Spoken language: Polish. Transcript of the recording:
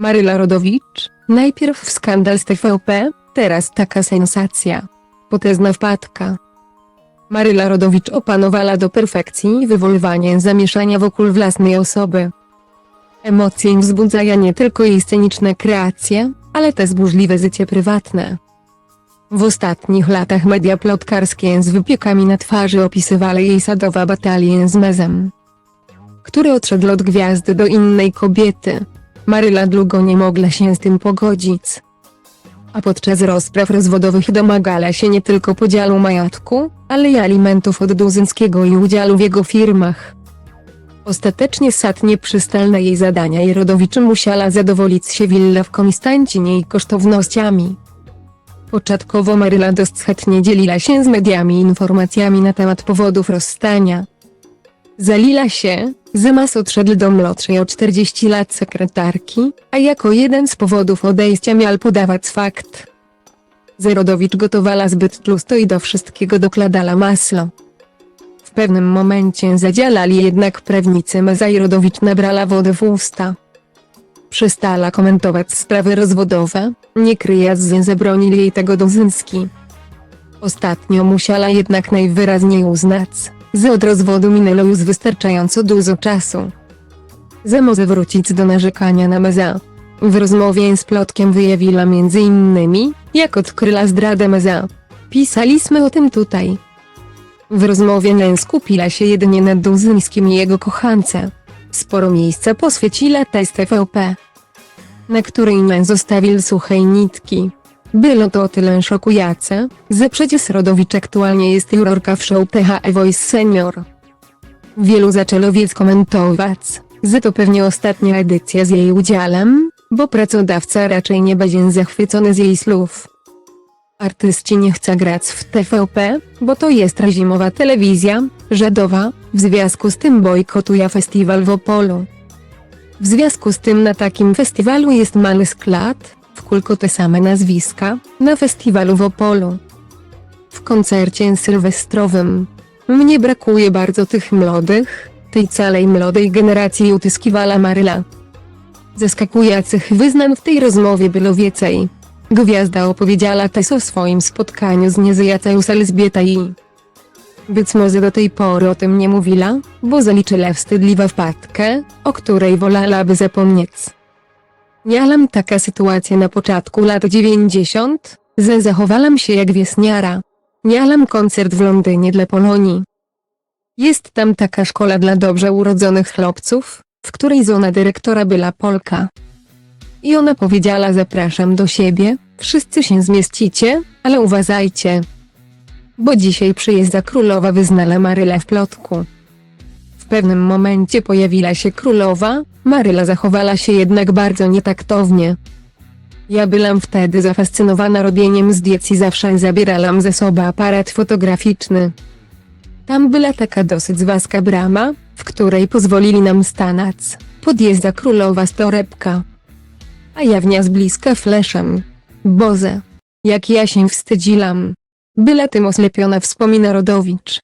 Maryla Rodowicz, najpierw skandal z TVP, teraz taka sensacja. Potężna wpadka. Maryla Rodowicz opanowała do perfekcji wywoływanie zamieszania wokół własnej osoby. Emocje wzbudzają nie tylko jej sceniczne kreacje, ale też burzliwe życie prywatne. W ostatnich latach media plotkarskie z wypiekami na twarzy opisywały jej sadowa batalię z mezem, który odszedł od gwiazdy do innej kobiety. Maryla długo nie mogła się z tym pogodzić. A podczas rozpraw rozwodowych domagała się nie tylko podziału majątku, ale i alimentów od Duzyńskiego i udziału w jego firmach. Ostatecznie sad nie przystał na jej zadania i Rodowicz musiała zadowolić się willa w Konstancinie i kosztownościami. Początkowo Maryla dość chętnie dzieliła się z mediami informacjami na temat powodów rozstania. Zalila się, Zemas odszedł do młodszej o 40 lat sekretarki, a jako jeden z powodów odejścia miał podawać fakt. Zerodowicz gotowała zbyt tłusto i do wszystkiego dokładała masło. W pewnym momencie zadziałali jednak prawnicy Meza i Rodowicz nabrała wody w usta. Przestała komentować sprawy rozwodowe, nie kryjąc, że zabronili jej tego Dozyński. Ostatnio musiała jednak najwyraźniej uznać, że od rozwodu minęło już wystarczająco dużo czasu. Że może wrócić do narzekania na Meza. W rozmowie z plotkiem wyjawiła między innymi, jak odkryła zdradę Meza. Pisaliśmy o tym tutaj. W rozmowie Nen skupiła się jedynie na Duzyńskim i jego kochance. Sporo miejsca poświęciła test TVP, na której Nen zostawił suchej nitki. Było to o tyle szokujące, że przecież Rodowicz aktualnie jest jurorka w show THE Voice Senior. Wielu zaczęło więc komentować, że to pewnie ostatnia edycja z jej udziałem, bo pracodawca raczej nie będzie zachwycony z jej słów. Artyści nie chce grać w TVP, bo to jest zimowa telewizja, żadowa, w związku z tym bojkotuje festiwal w Opolu. W związku z tym na takim festiwalu jest mały skład, w kulko te same nazwiska, na festiwalu w Opolu. W koncercie sylwestrowym. Mnie brakuje bardzo tych młodych, tej całej młodej generacji utyskiwała Maryla. Zaskakujących wyznań w tej rozmowie było więcej. Gwiazda opowiedziała też o swoim spotkaniu z niezyjacą Elżbieta i być może do tej pory o tym nie mówiła, bo zaliczyła wstydliwa wpadkę, o której wolałaby zapomnieć. Miałam taka sytuacja na początku lat 90, że zachowałam się jak wiesniara. Miałam koncert w Londynie dla Polonii. Jest tam taka szkoła dla dobrze urodzonych chłopców, w której zona dyrektora była Polka. I ona powiedziała zapraszam do siebie, wszyscy się zmieścicie, ale uważajcie. Bo dzisiaj przyjeżdża królowa wyznala Marylę w plotku. Pewnym momencie pojawiła się królowa, Maryla zachowała się jednak bardzo nietaktownie. Ja byłam wtedy zafascynowana robieniem zdjęć i zawsze zabierałam ze sobą aparat fotograficzny. Tam była taka dosyć waska brama, w której pozwolili nam stanąć. Podjeżdża królowa z torebka. A jawnia z bliska fleszem. Boze. Jak ja się wstydziłam. Byla tym oslepiona wspomina Rodowicz.